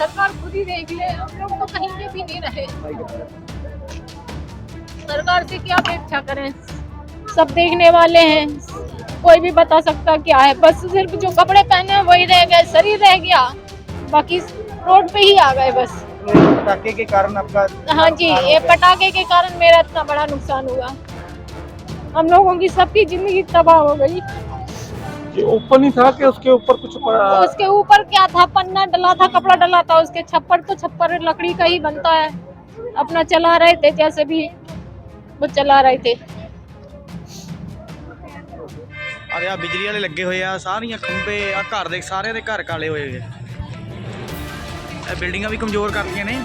सरकार खुद ही देख ले हम लोग तो कहीं पे भी नहीं रहे। सरकार से क्या अपेक्षा करें? सब देखने वाले हैं। कोई भी बता सकता क्या है? बस सिर्फ़ जो कपड़े पहने हैं वही रह गए शरीर रह गया। बाकी रोड पे ही आ गए बस। पटाखे के कारण आपका हाँ जी ये पटाखे के कारण मेरा इतना बड़ा नुकसान हुआ। हम लोगों की सबकी ज़िंदगी तबाह हो गई। ये ओपन ही था कि उसके ऊपर कुछ पड़ा उसके ऊपर क्या था पन्ना डला था कपड़ा डला था उसके छप्पर तो छप्पर लकड़ी का ही बनता है अपना चला रहे थे जैसे भी वो चला रहे थे ਆ ਆ ਬਿਜਲੀ ਵਾਲੇ ਲੱਗੇ ਹੋਏ ਆ ਸਾਰੀਆਂ ਖੰਭੇ ਆ ਘਰ ਦੇ ਸਾਰਿਆਂ ਦੇ ਘਰ ਕਾਲੇ ਹੋਏ ਗਏ ਇਹ ਬਿਲਡਿੰਗਾਂ ਵੀ ਕਮਜ਼ੋਰ ਕਰਤੀਆਂ ਨੇ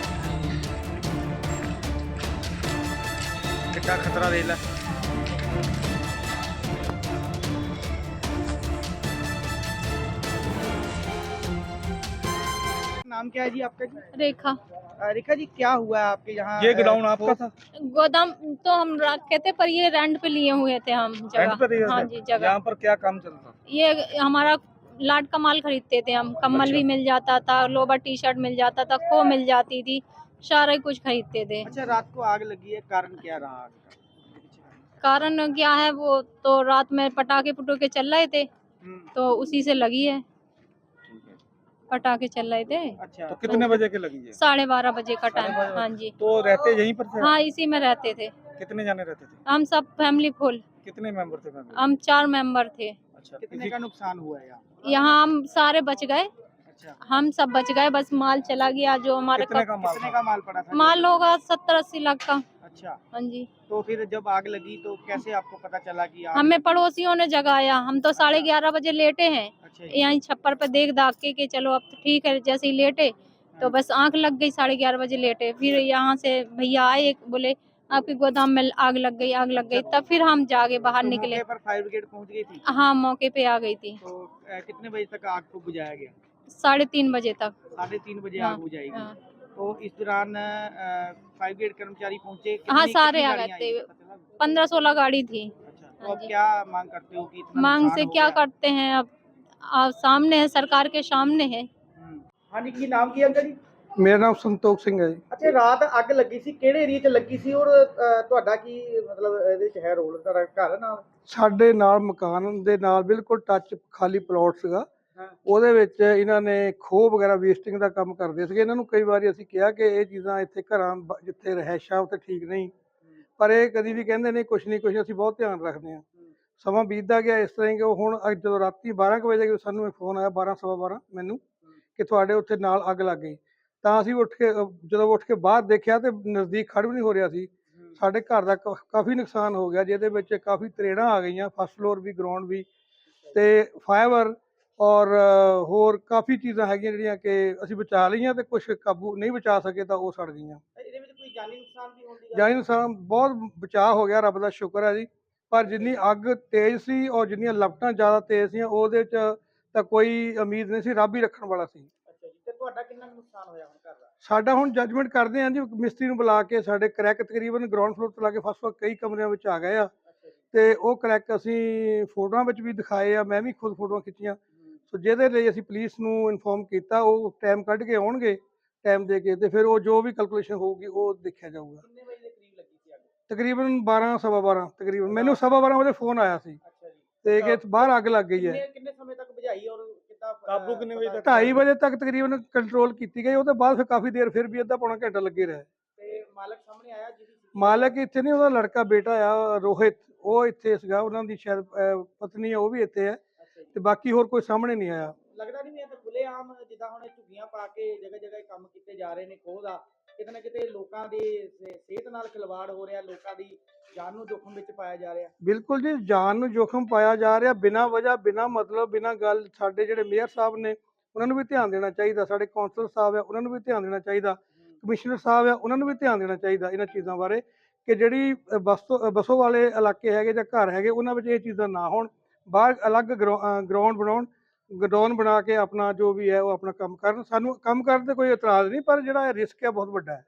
ਕਿੱਡਾ ਖਤਰਾ ਦੇ ਲੈ नाम क्या है जी आपका जी? रेखा। रेखा जी क्या हुआ है आपके यहाँ ये गोडाउन आपका था? गोदाम तो हम रखे थे पर ये रेंट पे लिए हुए थे हम जगह। हाँ जी जगह। यहाँ पर क्या काम चलता ये हमारा लाट का माल खरीदते थे हम। कम्बल अच्छा। भी मिल जाता था लोवर टी शर्ट मिल जाता था खो मिल जाती थी सारा कुछ खरीदते थे। अच्छा रात को आग लगी है कारण क्या रहा आग? का कारण क्या है वो तो रात में पटाखे पुटोके चल रहे थे हम्म, तो उसी से लगी है। पटाखे चल रहे थे। अच्छा। तो कितने बजे के लगी है साढ़े बारह बजे का टाइम हाँ जी। तो रहते यहीं पर थे? हाँ इसी में रहते थे। कितने जाने रहते थे? हम सब फैमिली फुल कितने मेंबर थे फैमिली हम चार मेंबर थे। अच्छा कितने का नुकसान हुआ है यहाँ? यहाँ हम सारे बच गए। अच्छा। हम सब बच गए बस माल चला गया जो हमारे कितने कप- का माल कितने का माल पड़ा था? माल होगा सत्तर अस्सी लाख का। अच्छा। हाँ जी। तो फिर जब आग लगी तो कैसे आपको पता चला कि आग हमें पड़ोसियों ने जगाया हम तो साढ़े ग्यारह बजे लेटे हैं। अच्छा यहीं छप्पर पे देख दाग के कि चलो अब तो ठीक है जैसे ही लेटे तो बस आँख लग गई साढ़े ग्यारह बजे लेटे। फिर यहाँ से भैया आए बोले आपके गोदाम में आग लग गई आग लग गई। तब फिर हम जाके बाहर तो निकले। पर फायर ब्रिगेड पहुँच गई थी? हाँ मौके पे आ गई थी। तो कितने बजे तक आग को बुझाया गया? साढ़े तीन बजे तक। साढ़े तीन बजे हाँ, आग बुझाई गई। हाँ। तो इस दौरान अ, फायर ब्रिगेड कर्मचारी पहुंचे हाँ, कितनी- सारे कितनी आ गाड़ियां गए आई? थे। पता चला? पंद्रह सोलह गाड़ी थी अच्छा तो हाँ अब जी। क्या मांग करते हो कि इतना मांग नुकसान से हो क्या गया? करते हैं अब आप सामने है सरकार के सामने है हम्म। हाँ जी की नाम की अंकल जी मेरा नाम संतोष ਸਿੰਘ ਹੈ ਜੀ ਅੱਛਾ ਰਾਤ ਅੱਗ ਲੱਗੀ ਸੀ ਕਿਹੜੇ ਏਰੀਆ 'ਚ ਲੱਗੀ ਸੀ ਔਰ ਅ, ਤੁਹਾਡਾ ਕੀ ਮਤਲਬ ਇਹਦੇ 'ਚ ਹੈ ਰੋਲ ਤੁਹਾਡਾ ਘਰ ਨਾਲ ਸਾਡੇ ਨਾਲ ਮਕਾਨ ਦੇ ਨਾਲ ਬਿਲਕੁਲ ਟੱਚ ਖਾਲੀ ਪਲਾਟ ਸੀਗਾ ਹਾਂ ਉਹਦੇ ਵਿੱਚ ਇਹਨਾਂ ਨੇ ਖੋਹ ਵਗੈਰਾ ਵੇਸਟਿੰਗ ਦਾ ਕੰਮ ਕਰਦੇ ਸੀਗੇ। ਇਹਨਾਂ ਨੂੰ ਕਈ ਵਾਰੀ ਅਸੀਂ ਕਿਹਾ ਕਿ ਇਹ ਚੀਜ਼ਾਂ ਇੱਥੇ ਘਰਾਂ ਬ- ਜਿੱਥੇ ਰਹਿਸ਼ਾਂ ਉੱਥੇ ਠੀਕ ਨਹੀਂ। ਪਰ ਇਹ ਕਦੀ ਵੀ ਕਹਿੰਦੇ ਨੇ ਕੁਛ ਨਹੀਂ ਕੁਛ ਅਸੀਂ ਬਹੁਤ ਧਿਆਨ ਰੱਖਦੇ ਹਾਂ। ਸਮਾਂ ਬੀਤਦਾ ਗਿਆ ਇਸ ਤਰ੍ਹਾਂ ਹੀ ਕਿ ਉਹ ਹੁਣ ਅੱਜ ਜਦੋਂ ਰਾਤੀ 12 ਕੁ ਵਜੇ ਸਾਨੂੰ ਫੋਨ ਆਇਆ 12 ਸਵਾ 12 ਮੈਨੂੰ ਕਿ ਤੁਹਾਡੇ ਉੱਥੇ ਨਾਲ ਅੱਗ ਲੱਗ ਗਈ। ਤਾਂ ਅਸੀਂ ਉੱਠ ਕੇ ਅਹ ਜਦੋਂ ਉੱਠ ਕੇ ਬਾਹਰ ਦੇਖਿਆ ਤੇ ਨਜ਼ਦੀਕ ਖੜ ਵੀ ਨਹੀਂ ਹੋ ਰਿਹਾ ਸੀ। ਸਾਡੇ ਘਰ ਦਾ ਕ- ਕਾਫੀ ਨੁਕਸਾਨ ਹੋ ਗਿਆ ਜਿਹਦੇ ਵਿੱਚ ਕਾਫੀ ਤਰੇੜਾਂ ਆ ਗਈਆਂ ਫਸਟ ਫਲੋਰ ਵੀ ਗਰਾਊਂਡ ਵੀ ਤੇ ਫਾਈਬਰ ਔਰ ਹੋਰ ਕਾਫੀ ਚੀਜ਼ਾਂ ਹੈਗੀਆਂ ਜਿਹੜੀਆਂ ਕਿ ਅਸੀਂ ਬਚਾ ਲਈਆਂ ਤੇ ਕੁਝ ਕਾਬੂ ਨਹੀਂ ਬਚਾ ਸਕੇ ਤਾਂ ਉਹ ਸੜ ਗਈਆਂ। ਇਹਦੇ ਵਿੱਚ ਕੋਈ ਜਾਨੀ ਨੁਕਸਾਨ ਵੀ ਹੋਣ ਦੀ ਗੱਲ ਜਾਨੀ ਨੁਕਸਾਨ ਬਹੁਤ ਬਚਾਅ ਹੋ ਗਿਆ ਰੱਬ ਦਾ ਸ਼ੁਕਰ ਹੈ ਜੀ। ਪਰ ਜਿੰਨੀ ਅੱਗ ਤੇਜ਼ ਸੀ ਔਰ ਜਿੰਨੀਆਂ ਲਪਟਾਂ ਜ਼ਿਆਦਾ ਤੇਜ਼ ਸੀਆਂ ਉਹਦੇ ਚ ਤਾਂ ਕੋਈ ਉਮੀਦ ਨਹੀਂ ਸੀ ਰੱਬ ਹੀ ਰੱਖਣ ਵਾਲਾ ਸੀ। ਅੱਛਾ ਜੀ ਤੇ ਤੁਹਾਡਾ ਕਿੰਨਾ ਕੁ ਨੁਕਸਾਨ ਹੋਇਆ ਹੁਣ ਘਰ ਦਾ? ਸਾਡਾ ਹੁਣ ਜੱਜਮੈਂਟ ਕਰਦੇ ਹਾਂ ਜੀ ਮਿਸਤਰੀ ਨੂੰ ਬੁਲਾ ਕੇ ਸਾਡੇ ਕਰੈਕ ਤਕਰੀਬਨ ਗਰਾਊਂਡ ਫਲੋਰ ਤੋਂ ਲਾ ਕੇ ਫਸਟ ਫਲੋਰ ਕਈ ਕਮਰਿਆਂ ਵਿੱਚ ਆ ਗਏ ਆ। ਤੇ ਉਹ ਕਰੈਕ ਅਸੀਂ ਫੋਟੋਆਂ ਵਿੱਚ ਵੀ ਦਿਖਾਏ ਆ ਮੈਂ ਵੀ ਖੁਦ ਫੋਟੋਆਂ ਖਿੱਚੀਆਂ। ਸੋ ਜਿਹਦੇ ਲਈ ਅਸੀਂ ਪੁਲਿਸ ਨੂੰ ਇਨਫੋਰਮ ਕੀਤਾ ਉਹ ਟਾਈਮ ਕੱਢ ਕੇ ਆਉਣਗੇ ਟਾਈਮ ਦੇ ਕੇ ਤੇ ਫਿਰ ਉਹ ਜੋ ਵੀ ਕੈਲਕੂਲੇਸ਼ਨ ਹੋਊਗੀ ਉਹ ਦੇਖਿਆ ਜਾਊਗਾ। ਕਿੰਨੇ ਵਜੇ ਦੇ ਕਰੀਬ ਲੱਗੀ ਸੀ ਅੱਗ? ਤਕਰੀਬਨ 12 ਸਵਾ 12 ਤਕਰੀਬਨ। ਮੈਨੂੰ ਸਵਾ 12 ਵਜੇ ਫੋਨ ਆਇਆ ਸੀ। ਅੱਛਾ ਜੀ। ਤੇ ਕਿ ਬਾਹਰ ਅੱਗ ਲੱਗ ਗਈ ਹੈ। ਕਿੰਨੇ ਸਮੇਂ ਤੱਕ ਬੁਝਾਈ ਔਰ ਕਿੱਦਾਂ ਕਾਬੂ ਕਿੰਨੇ ਵਜੇ ਤੱਕ? 2:30 ਵਜੇ ਤੱਕ ਤਕਰੀਬਨ ਕੰਟਰੋਲ ਕੀਤੀ ਗਈ। ਉਹਦੇ ਬਾਅਦ ਫਿਰ ਕਾਫੀ ਦੇਰ ਫਿਰ ਵੀ ਅੱਧਾ ਪੌਣਾ ਘੰਟਾ ਲੱਗੇ ਰਹੇ। ਤੇ ਮਾਲਕ ਸਾਹਮਣੇ ਆਇਆ ਜਿਹਦੀ ਮਾਲਕ ਇੱਥੇ ਨਹੀਂ ਉਹਦਾ ਲੜਕਾ ਬੇਟਾ ਆ ਰੋਹਿਤ। ਉਹ ਇੱਥੇ ਸੀਗਾ। ਉਹਨਾਂ ਦੀ ਸ਼ਾਇਦ ਪਤਨੀ ਉਹ ਵੀ ਇੱਥੇ ਹੈ। ਤੇ ਬਾਕੀ ਹੋਰ ਕੋਈ ਸਾਹਮਣੇ ਨਹੀਂ ਆਇਆ। ਲੱਗਦਾ ਨਹੀਂ ਇਹ ਤਾਂ ਖੁੱਲੇ ਆਮ ਜਿੱਦਾਂ ਹੁਣ ਇਹ ਝੁੱਗੀਆਂ ਪਾ ਕੇ ਜਗ੍ਹਾ ਜਗ੍ਹਾ ਕੰਮ ਕੀਤੇ ਜਾ ਰਹੇ ਨੇ ਖੋਹ ਦਾ। ਕਿਤੇ ਨਾ ਕਿਤੇ ਲੋਕਾਂ ਦੀ ਸੇ- ਸਿਹਤ ਨਾਲ ਖਿਲਵਾੜ ਹੋ ਰਿਹਾ ਲੋਕਾਂ ਦੀ ਜਾਨ ਨੂੰ ਜੋਖਮ ਵਿੱਚ ਪਾਇਆ ਜਾ ਰਿਹਾ। ਬਿਲਕੁਲ ਜੀ ਜਾਨ ਨੂੰ ਜੋਖਮ ਪਾਇਆ ਜਾ ਰਿਹਾ ਬਿਨਾਂ ਵਜ੍ਹਾ ਬਿਨਾਂ ਮਤਲਬ ਬਿਨਾਂ ਗੱਲ ਸਾਡੇ ਜਿਹੜੇ ਮੇਅਰ ਸਾਹਿਬ ਨੇ ਉਹਨਾਂ ਨੂੰ ਵੀ ਧਿਆਨ ਦੇਣਾ ਚਾਹੀਦਾ ਸਾਡੇ ਕੌਂਸਲਰ ਸਾਹਿਬ ਆ ਉਹਨਾਂ ਨੂੰ ਵੀ ਧਿਆਨ ਦੇਣਾ ਚਾਹੀਦਾ ਕਮਿਸ਼ਨਰ ਸਾਹਿਬ ਆ ਉਹਨਾਂ ਨੂੰ ਵੀ ਧਿਆਨ ਦੇਣਾ ਚਾਹੀਦਾ ਇਹਨਾਂ ਚੀਜ਼ਾਂ ਬਾਰੇ ਕਿ ਜਿਹੜੀ ਅ, ਬਸਤੋ ਅ, ਬਸੋ ਵਾਲੇ ਇਲਾਕੇ ਹੈਗੇ ਜਾਂ ਘਰ ਹੈਗੇ ਉਹਨਾਂ ਵਿੱਚ ਇਹ ਚੀਜ਼ਾਂ ਨਾ ਹੋਣ। ਬਾਹਰ ਅਲੱਗ ਗਰਾਊਂਡ ਬਣਾਉਣ ਗਡਾਊਨ ਬਣਾ ਕੇ ਆਪਣਾ ਜੋ ਵੀ ਹੈ ਉਹ ਆਪਣਾ ਕੰਮ ਕਰਨ। ਸਾਨੂੰ ਕੰਮ ਕਰਨ ਤੇ ਕੋਈ ਇਤਰਾਜ਼ ਨਹੀਂ, ਪਰ ਜਿਹੜਾ ਇਹ ਰਿਸਕ ਹੈ ਬਹੁਤ ਵੱਡਾ ਹੈ।